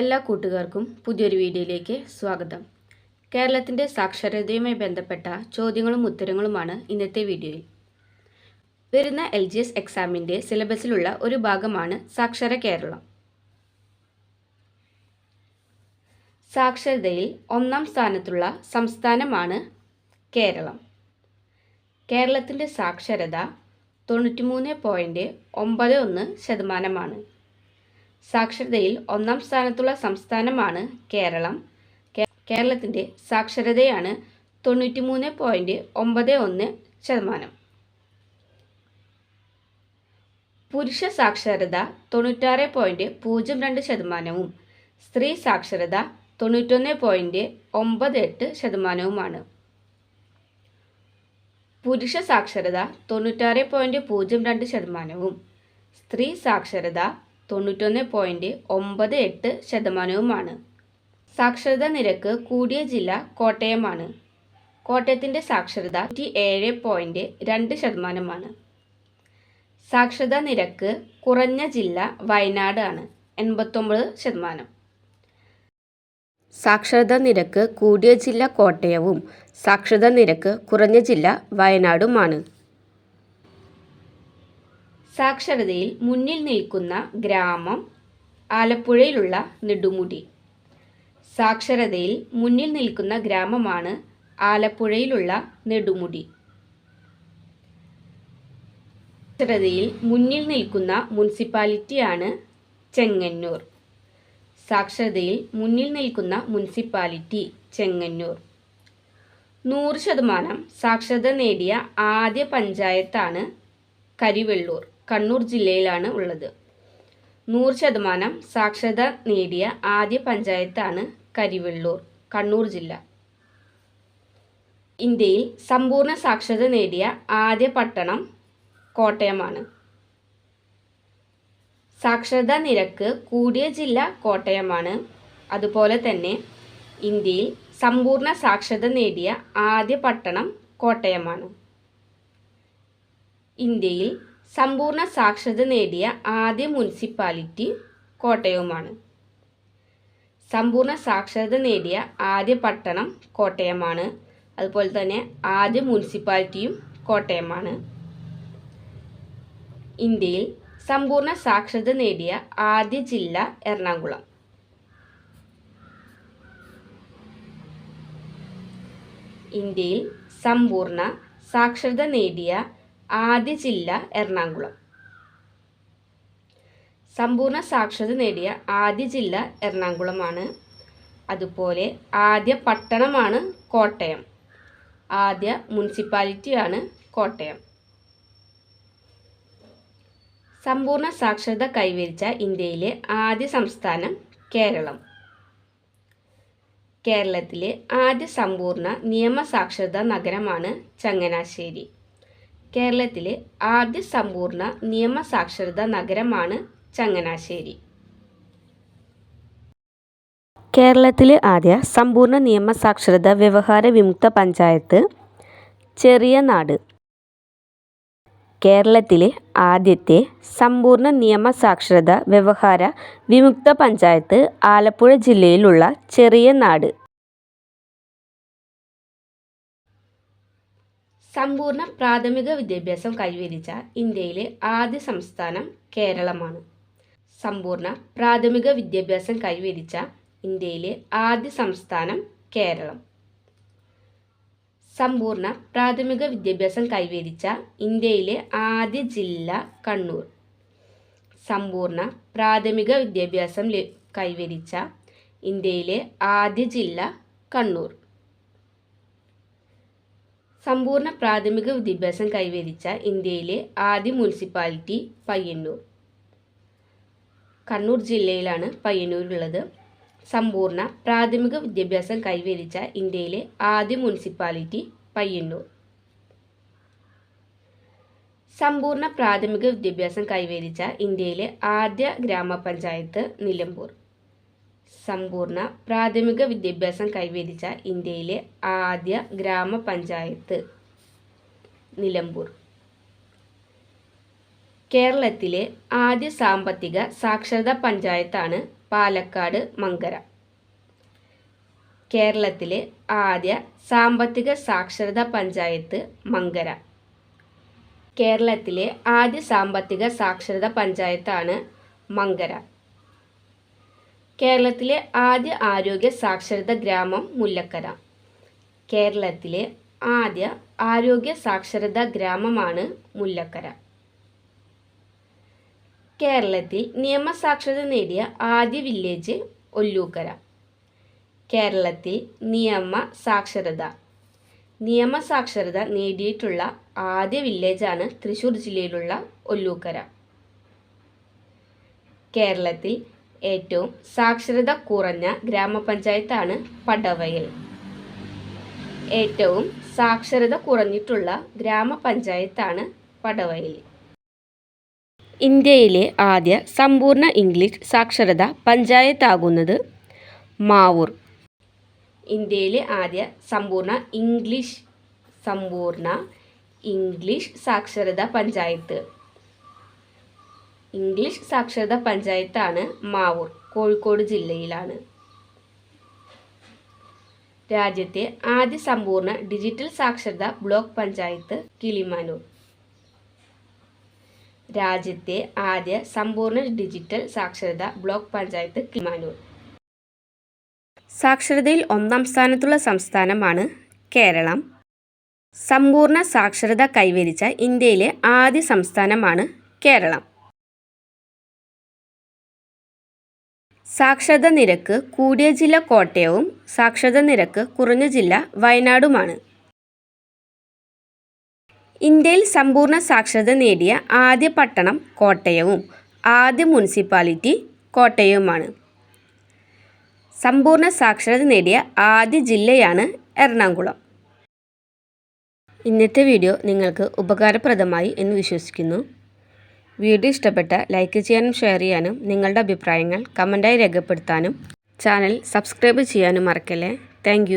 എല്ലാ കൂട്ടുകാർക്കും പുതിയൊരു വീഡിയോയിലേക്ക് സ്വാഗതം. കേരളത്തിന്റെ സാക്ഷരതയുമായി ബന്ധപ്പെട്ട ചോദ്യങ്ങളും ഉത്തരങ്ങളുമാണ് ഇന്നത്തെ വീഡിയോയിൽ. വരുന്ന എൽ ജി എസ് എക്സാമിന്റെ സിലബസിലുള്ള ഒരു ഭാഗമാണ് സാക്ഷര കേരളം. സാക്ഷരതയിൽ ഒന്നാം സ്ഥാനത്തുള്ള സംസ്ഥാനമാണ് കേരളം. കേരളത്തിന്റെ സാക്ഷരത തൊണ്ണൂറ്റിമൂന്ന് പോയിന്റ് ഒമ്പത് ഒന്ന് ശതമാനമാണ്. സാക്ഷരതയിൽ ഒന്നാം സ്ഥാനത്തുള്ള സംസ്ഥാനമാണ് കേരളം. കേരളത്തിന്റെ സാക്ഷരതയാണ് തൊണ്ണൂറ്റിമൂന്ന് പോയിന്റ് ഒമ്പത് ഒന്ന് ശതമാനം. പുരുഷ സാക്ഷരത തൊണ്ണൂറ്റാറ് പോയിന്റ് പൂജ്യം രണ്ട് ശതമാനവും സ്ത്രീ സാക്ഷരത തൊണ്ണൂറ്റൊന്ന് പോയിന്റ് ഒമ്പത് എട്ട് ശതമാനവുമാണ്. പുരുഷ സാക്ഷരത തൊണ്ണൂറ്റാറ് പോയിന്റ് പൂജ്യം രണ്ട് ശതമാനവും സ്ത്രീ സാക്ഷരത തൊണ്ണൂറ്റൊന്ന് പോയിന്റ് ഒമ്പത് എട്ട് ശതമാനവുമാണ്. സാക്ഷരതാ നിരക്ക് കൂടിയ ജില്ല കോട്ടയമാണ്. കോട്ടയത്തിന്റെ സാക്ഷരത നൂറ്റി ഏഴ് പോയിന്റ് രണ്ട് ശതമാനമാണ്. സാക്ഷരതാ നിരക്ക് കുറഞ്ഞ ജില്ല വയനാട് ആണ് എൺപത്തൊമ്പത് ശതമാനം. സാക്ഷരതാ നിരക്ക് കൂടിയ ജില്ല കോട്ടയവും സാക്ഷരതാ നിരക്ക് കുറഞ്ഞ ജില്ല വയനാടുമാണ്. സാക്ഷരതയിൽ മുന്നിൽ നിൽക്കുന്ന ഗ്രാമം ആലപ്പുഴയിലുള്ള നെടുമുടി. സാക്ഷരതയിൽ മുന്നിൽ നിൽക്കുന്ന ഗ്രാമമാണ് ആലപ്പുഴയിലുള്ള നെടുമുടി. സാക്ഷരതയിൽ മുന്നിൽ നിൽക്കുന്ന മുനിസിപ്പാലിറ്റിയാണ് ചെങ്ങന്നൂർ. സാക്ഷരതയിൽ മുന്നിൽ നിൽക്കുന്ന മുനിസിപ്പാലിറ്റി ചെങ്ങന്നൂർ. നൂറ് ശതമാനം സാക്ഷരത നേടിയ ആദ്യ പഞ്ചായത്താണ് കരിവെള്ളൂർ. കണ്ണൂർ ജില്ലയിലാണ് ഉള്ളത്. നൂറ് ശതമാനം സാക്ഷരത നേടിയ ആദ്യ പഞ്ചായത്താണ് കരിവെള്ളൂർ കണ്ണൂർ ജില്ല. ഇന്ത്യയിൽ സമ്പൂർണ സാക്ഷരത നേടിയ ആദ്യ പട്ടണം കോട്ടയമാണ്. സാക്ഷരതാ നിരക്ക് കൂടിയ ജില്ല കോട്ടയമാണ്. അതുപോലെ തന്നെ ഇന്ത്യയിൽ സമ്പൂർണ സാക്ഷരത നേടിയ ആദ്യ പട്ടണം കോട്ടയമാണ്. ഇന്ത്യയിൽ സമ്പൂർണ സാക്ഷരത നേടിയ ആദ്യ മുനിസിപ്പാലിറ്റി കോട്ടയവുമാണ്. സമ്പൂർണ സാക്ഷരത നേടിയ ആദ്യ പട്ടണം കോട്ടയമാണ്. അതുപോലെ തന്നെ ആദ്യ മുനിസിപ്പാലിറ്റിയും കോട്ടയമാണ്. ഇന്ത്യയിൽ സമ്പൂർണ സാക്ഷരത നേടിയ ആദ്യ ജില്ല എറണാകുളം. ഇന്ത്യയിൽ സമ്പൂർണ സാക്ഷരത നേടിയ ആദ്യ ജില്ല എറണാകുളം. സമ്പൂർണ സാക്ഷരത നേടിയ ആദ്യ ജില്ല എറണാകുളമാണ്. അതുപോലെ ആദ്യ പട്ടണമാണ് കോട്ടയം. ആദ്യ മുനിസിപ്പാലിറ്റിയാണ് കോട്ടയം. സമ്പൂർണ സാക്ഷരത കൈവരിച്ച ഇന്ത്യയിലെ ആദ്യ സംസ്ഥാനം കേരളം. കേരളത്തിലെ ആദ്യ സമ്പൂർണ നിയമസാക്ഷരതാ നഗരമാണ് ചങ്ങനാശ്ശേരി. കേരളത്തിലെ ആദ്യ സമ്പൂർണ നിയമസാക്ഷരതാ നഗരമാണ് ചങ്ങനാശ്ശേരി. കേരളത്തിലെ ആദ്യ സമ്പൂർണ നിയമസാക്ഷരത വ്യവഹാര വിമുക്ത പഞ്ചായത്ത് ചെറിയ നാട് കേരളത്തിലെ ആദ്യത്തെ സമ്പൂർണ നിയമസാക്ഷരത വ്യവഹാര വിമുക്ത പഞ്ചായത്ത് ആലപ്പുഴ ജില്ലയിലുള്ള ചെറിയ നാട് സമ്പൂർണ പ്രാഥമിക വിദ്യാഭ്യാസം കൈവരിച്ച ഇന്ത്യയിലെ ആദ്യ സംസ്ഥാനം കേരളമാണ്. സമ്പൂർണ പ്രാഥമിക വിദ്യാഭ്യാസം കൈവരിച്ച ഇന്ത്യയിലെ ആദ്യ സംസ്ഥാനം കേരളം. സമ്പൂർണ പ്രാഥമിക വിദ്യാഭ്യാസം കൈവരിച്ച ഇന്ത്യയിലെ ആദ്യ ജില്ല കണ്ണൂർ. സമ്പൂർണ പ്രാഥമിക വിദ്യാഭ്യാസം കൈവരിച്ച ഇന്ത്യയിലെ ആദ്യ ജില്ല കണ്ണൂർ. സമ്പൂർണ പ്രാഥമിക വിദ്യാഭ്യാസം കൈവരിച്ച ഇന്ത്യയിലെ ആദ്യ മുനിസിപ്പാലിറ്റി പയ്യന്നൂർ. കണ്ണൂർ ജില്ലയിലാണ് പയ്യന്നൂരുള്ളത്. സമ്പൂർണ പ്രാഥമിക വിദ്യാഭ്യാസം കൈവരിച്ച ഇന്ത്യയിലെ ആദ്യ മുനിസിപ്പാലിറ്റി പയ്യന്നൂർ. സമ്പൂർണ പ്രാഥമിക വിദ്യാഭ്യാസം കൈവരിച്ച ഇന്ത്യയിലെ ആദ്യ ഗ്രാമപഞ്ചായത്ത് നിലമ്പൂർ. സമ്പൂർണ പ്രാഥമിക വിദ്യാഭ്യാസം കൈവരിച്ച ഇന്ത്യയിലെ ആദ്യ ഗ്രാമപഞ്ചായത്ത് നിലമ്പൂർ. കേരളത്തിലെ ആദ്യ സാമ്പത്തിക സാക്ഷരതാ പഞ്ചായത്താണ് പാലക്കാട് മങ്കര. കേരളത്തിലെ ആദ്യ സാമ്പത്തിക സാക്ഷരതാ പഞ്ചായത്ത് മങ്കര. കേരളത്തിലെ ആദ്യ സാമ്പത്തിക സാക്ഷരതാ പഞ്ചായത്താണ് മങ്കര. കേരളത്തിലെ ആദ്യ ആരോഗ്യ സാക്ഷരത ഗ്രാമം മുല്ലക്കര. കേരളത്തിലെ ആദ്യ ആരോഗ്യ സാക്ഷരത ഗ്രാമമാണ് മുല്ലക്കര. കേരളത്തിൽ നിയമസാക്ഷരത നേടിയ ആദ്യ വില്ലേജ് ഒല്ലൂക്കര. കേരളത്തിൽ നിയമ സാക്ഷരത നിയമസാക്ഷരത നേടിയിട്ടുള്ള ആദ്യ വില്ലേജാണ് തൃശ്ശൂർ ജില്ലയിലുള്ള ഒല്ലൂക്കര. കേരളത്തിൽ ഏറ്റവും സാക്ഷരത കുറഞ്ഞ ഗ്രാമപഞ്ചായത്താണ് പടവയൽ. ഏറ്റവും സാക്ഷരത കുറഞ്ഞിട്ടുള്ള ഗ്രാമപഞ്ചായത്താണ് പടവയൽ. ഇന്ത്യയിലെ ആദ്യ സമ്പൂർണ ഇംഗ്ലീഷ് സാക്ഷരത പഞ്ചായത്താകുന്നത് മാവൂർ. ഇന്ത്യയിലെ ആദ്യ സമ്പൂർണ ഇംഗ്ലീഷ് സമ്പൂർണ ഇംഗ്ലീഷ് സാക്ഷരത പഞ്ചായത്ത്. ഇംഗ്ലീഷ് സാക്ഷരതാ പഞ്ചായത്താണ് മാവൂർ കോഴിക്കോട് ജില്ലയിലാണ്. രാജ്യത്തെ ആദ്യ സമ്പൂർണ ഡിജിറ്റൽ സാക്ഷരതാ ബ്ലോക്ക് പഞ്ചായത്ത് കിളിമാനൂർ. രാജ്യത്തെ ആദ്യ സമ്പൂർണ ഡിജിറ്റൽ സാക്ഷരതാ ബ്ലോക്ക് പഞ്ചായത്ത് കിളിമാനൂർ. സാക്ഷരതയിൽ ഒന്നാം സ്ഥാനത്തുള്ള സംസ്ഥാനമാണ് കേരളം. സമ്പൂർണ സാക്ഷരത കൈവരിച്ച ഇന്ത്യയിലെ ആദ്യ സംസ്ഥാനമാണ് കേരളം. സാക്ഷരത നിരക്ക് കൂടിയ ജില്ല കോട്ടയവും സാക്ഷരത നിരക്ക് കുറഞ്ഞ ജില്ല വയനാടുമാണ്. ഇന്ത്യയിൽ സമ്പൂർണ സാക്ഷരത നേടിയ ആദ്യ പട്ടണം കോട്ടയവും ആദ്യ മുനിസിപ്പാലിറ്റി കോട്ടയവുമാണ്. സമ്പൂർണ സാക്ഷരത നേടിയ ആദ്യ ജില്ലയാണ് എറണാകുളം. ഇന്നത്തെ വീഡിയോ നിങ്ങൾക്ക് ഉപകാരപ്രദമായി എന്ന് വിശ്വസിക്കുന്നു. വീഡിയോ ഇഷ്ടപ്പെട്ട ലൈക്ക് ചെയ്യാനും ഷെയർ ചെയ്യാനും നിങ്ങളുടെ അഭിപ്രായങ്ങൾ കമന്റായി രേഖപ്പെടുത്താനും ചാനൽ സബ്സ്ക്രൈബ് ചെയ്യാനും മറക്കല്ലേ. താങ്ക്